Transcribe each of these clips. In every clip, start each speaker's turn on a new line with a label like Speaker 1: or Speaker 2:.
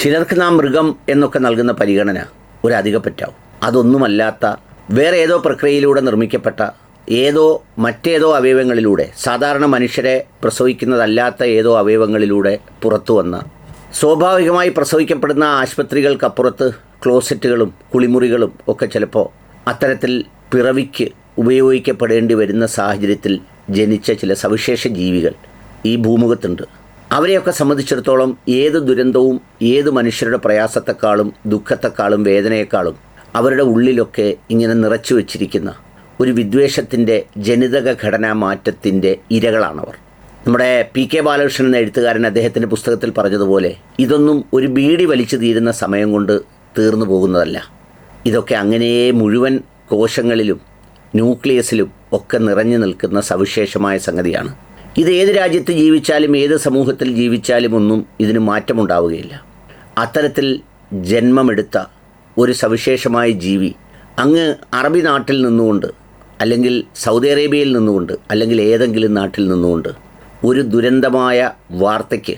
Speaker 1: ചിലർക്ക് നാം മൃഗം എന്നൊക്കെ നൽകുന്ന പരിഗണന ഒരു അധികപ്പറ്റാവും അതൊന്നുമല്ലാത്ത വേറെ ഏതോ പ്രക്രിയയിലൂടെ നിർമ്മിക്കപ്പെട്ട ഏതോ മറ്റേതോ അവയവങ്ങളിലൂടെ സാധാരണ മനുഷ്യരെ പ്രസവിക്കുന്നതല്ലാത്ത ഏതോ അവയവങ്ങളിലൂടെ പുറത്തു വന്ന സ്വാഭാവികമായി പ്രസവിക്കപ്പെടുന്ന ആശുപത്രികൾക്കപ്പുറത്ത് ക്ലോസറ്റുകളും കുളിമുറികളും ഒക്കെ ചിലപ്പോൾ അത്തരത്തിൽ പിറവിക്ക് ഉപയോഗിക്കപ്പെടേണ്ടി വരുന്ന സാഹചര്യത്തിൽ ജനിച്ച ചില സവിശേഷ ജീവികൾ ഈ ഭൂമുഖത്തുണ്ട്. അവരെയൊക്കെ സംബന്ധിച്ചിടത്തോളം ഏത് ദുരന്തവും ഏത് മനുഷ്യരുടെ പ്രയാസത്തെക്കാളും ദുഃഖത്തെക്കാളും വേദനയെക്കാളും അവരുടെ ഉള്ളിലൊക്കെ ഇങ്ങനെ നിറച്ചു വച്ചിരിക്കുന്ന ഒരു വിദ്വേഷത്തിന്റെ ജനിതക ഘടനാ മാറ്റത്തിന്റെ ഇരകളാണവർ. നമ്മുടെ പി കെ ബാലകൃഷ്ണൻ എന്ന എഴുത്തുകാരൻ അദ്ദേഹത്തിന്റെ പുസ്തകത്തിൽ പറഞ്ഞതുപോലെ ഇതൊന്നും ഒരു ബീഡി വലിച്ചു തീരുന്ന സമയം കൊണ്ട് തീർന്നു പോകുന്നതല്ല. ഇതൊക്കെ അങ്ങനെ മുഴുവൻ കോശങ്ങളിലും ന്യൂക്ലിയസിലും ഒക്കെ നിറഞ്ഞു നിൽക്കുന്ന സവിശേഷമായ സംഗതിയാണ്. ഇത് ഏത് രാജ്യത്ത് ജീവിച്ചാലും ഏത് സമൂഹത്തിൽ ജീവിച്ചാലും ഒന്നും ഇതിന് മാറ്റമുണ്ടാവുകയില്ല. അത്തരത്തിൽ ജന്മമെടുത്ത ഒരു സവിശേഷമായ ജീവി അങ്ങ് അറബി നാട്ടിൽ നിന്നുകൊണ്ട് അല്ലെങ്കിൽ സൗദി അറേബ്യയിൽ നിന്നുകൊണ്ട് അല്ലെങ്കിൽ ഏതെങ്കിലും നാട്ടിൽ നിന്നുകൊണ്ട് ഒരു ദുരന്തമായ വാർത്തയ്ക്ക്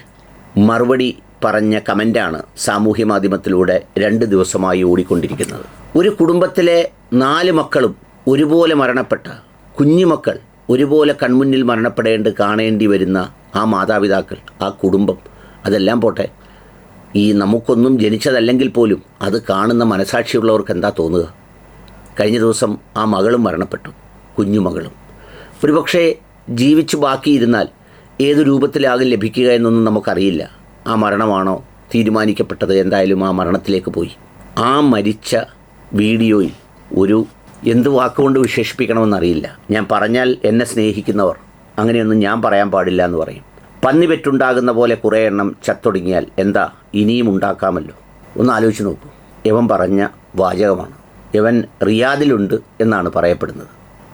Speaker 1: മറുപടി പറഞ്ഞ കമന്റാണ് സാമൂഹ്യ മാധ്യമത്തിലൂടെ രണ്ട് ദിവസമായി ഓടിക്കൊണ്ടിരിക്കുന്നത്. ഒരു കുടുംബത്തിലെ നാല് മക്കളും ഒരുപോലെ മരണപ്പെട്ട കുഞ്ഞുമക്കൾ ഒരുപോലെ കൺമുന്നിൽ മരണപ്പെടേണ്ട കാണേണ്ടി വരുന്ന ആ മാതാപിതാക്കൾ ആ കുടുംബം അതെല്ലാം പോട്ടെ ഈ നമുക്കൊന്നും ജനിച്ചതല്ലെങ്കിൽ പോലും അത് കാണുന്ന മനസാക്ഷിയുള്ളവർക്ക് എന്താ തോന്നുക? കഴിഞ്ഞ ദിവസം ആ മകളും മരണപ്പെട്ടു കുഞ്ഞുമകളും. ഒരുപക്ഷെ ജീവിച്ചു ബാക്കിയിരുന്നാൽ ഏത് രൂപത്തിലാകും ലഭിക്കുക എന്നൊന്നും നമുക്കറിയില്ല. ആ മരണമാണോ തീരുമാനിക്കപ്പെട്ടത്? എന്തായാലും ആ മരണത്തിലേക്ക് പോയി. ആ മരിച്ച വീഡിയോയിൽ ഒരു എന്ത് വാക്കുകൊണ്ട് വിശേഷിപ്പിക്കണമെന്നറിയില്ല. ഞാൻ പറഞ്ഞാൽ എന്നെ സ്നേഹിക്കുന്നവർ. അങ്ങനെയൊന്നും ഞാൻ പറയാൻ പാടില്ല എന്ന് പറയും. പന്നി പെറ്റുണ്ടാകുന്ന പോലെ കുറേ എണ്ണം ചത്തൊടുങ്ങിയാൽ എന്താ ഇനിയും ഉണ്ടാക്കാമല്ലോ? ഒന്ന് ആലോചിച്ച് നോക്കൂ. യവൻ പറഞ്ഞ വാചകമാണ്. യവൻ റിയാദിലുണ്ട് എന്നാണ് പറയപ്പെടുന്നത്.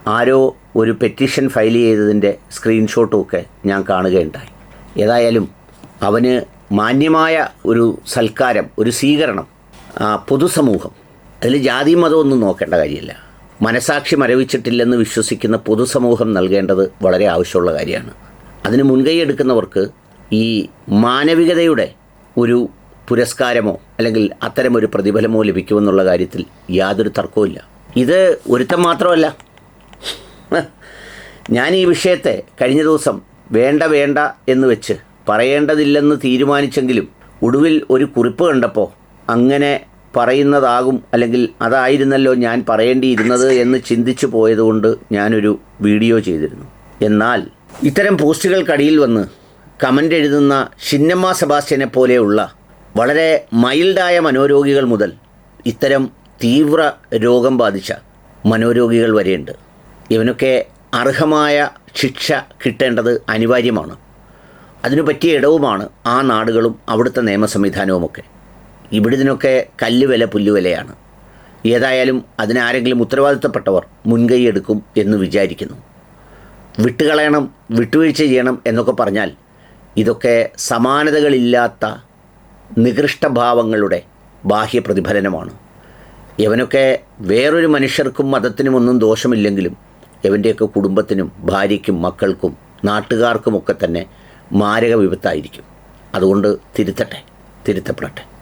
Speaker 1: ആരോ ഒരു പെറ്റീഷൻ ഫയൽ ചെയ്തതിന്റെ സ്ക്രീൻഷോട്ടും ഒക്കെ ഞാൻ കാണുകയുണ്ടായി. ഏതായാലും അവന് മാന്യമായ ഒരു സൽക്കാരം ഒരു സ്വീകരണം പൊതുസമൂഹം അതിൽ ജാതിയും മതമൊന്നും നോക്കേണ്ട കാര്യമില്ല. മനസാക്ഷി മരവിച്ചിട്ടില്ലെന്ന് വിശ്വസിക്കുന്ന പൊതുസമൂഹം നൽകേണ്ടത് വളരെ ആവശ്യമുള്ള കാര്യമാണ്. അതിന് മുൻകൈ എടുക്കുന്നവർക്ക് ഈ മാനവികതയുടെ ഒരു പുരസ്കാരമോ അല്ലെങ്കിൽ അത്തരമൊരു പ്രതിഫലമോ ലഭിക്കുമെന്നുള്ള കാര്യത്തിൽ യാതൊരു തർക്കവുമില്ല ഇത് ഒരുത്തം മാത്രമല്ല. ഞാൻ ഈ വിഷയത്തെ കഴിഞ്ഞ ദിവസം വേണ്ട വേണ്ട എന്ന് വെച്ച് പറയേണ്ടതില്ലെന്ന് തീരുമാനിച്ചെങ്കിലും ഒടുവിൽ ഒരു കുറിപ്പ് കണ്ടപ്പോൾ അങ്ങനെ പറയുന്നതാകും അല്ലെങ്കിൽ അതായിരുന്നല്ലോ ഞാൻ പറയേണ്ടിയിരുന്നത് എന്ന് ചിന്തിച്ചു പോയതുകൊണ്ട് ഞാനൊരു വീഡിയോ ചെയ്തിരുന്നു. എന്നാൽ ഇത്തരം പോസ്റ്റുകൾക്കടിയിൽ വന്ന് കമന്റ് എഴുതുന്ന ഷിന്നമ്മ സെബാസ്റ്റ്യനെ പോലെയുള്ള വളരെ മൈൽഡായ മനോരോഗികൾ മുതൽ ഇത്തരം തീവ്ര രോഗം ബാധിച്ച മനോരോഗികൾ വരെയുണ്ട്. ഇവനൊക്കെ അർഹമായ ശിക്ഷ കിട്ടേണ്ടത് അനിവാര്യമാണ്. അതിനു പറ്റിയ ഇടവുമാണ് ആ നാടുകളും അവിടുത്തെ നിയമ സംവിധാനവുമൊക്കെ ഇവിടെ ഇതിനൊക്കെ കല്ലുവില പുല്ലുവിലയാണ്. ഏതായാലും അതിനാരെങ്കിലും ഉത്തരവാദിത്തപ്പെട്ടവർ മുൻകൈ എടുക്കും എന്ന് വിചാരിക്കുന്നു. വിട്ടുകളയണം വിട്ടുവീഴ്ച ചെയ്യണം എന്നൊക്കെ പറഞ്ഞാൽ ഇതൊക്കെ സമാനതകളില്ലാത്ത നികൃഷ്ടഭാവങ്ങളുടെ ബാഹ്യ പ്രതിഫലനമാണ് ഇവനൊക്കെ വേറൊരു മനുഷ്യർക്കും മതത്തിനുമൊന്നും ദോഷമില്ലെങ്കിലും ഇവന്റെയൊക്കെ കുടുംബത്തിനും ഭാര്യയ്ക്കും മക്കൾക്കും നാട്ടുകാർക്കുമൊക്കെ തന്നെ മാരക വിപത്തായിരിക്കും. അതുകൊണ്ട് തിരുത്തട്ടെ തിരുത്തപ്പെടട്ടെ.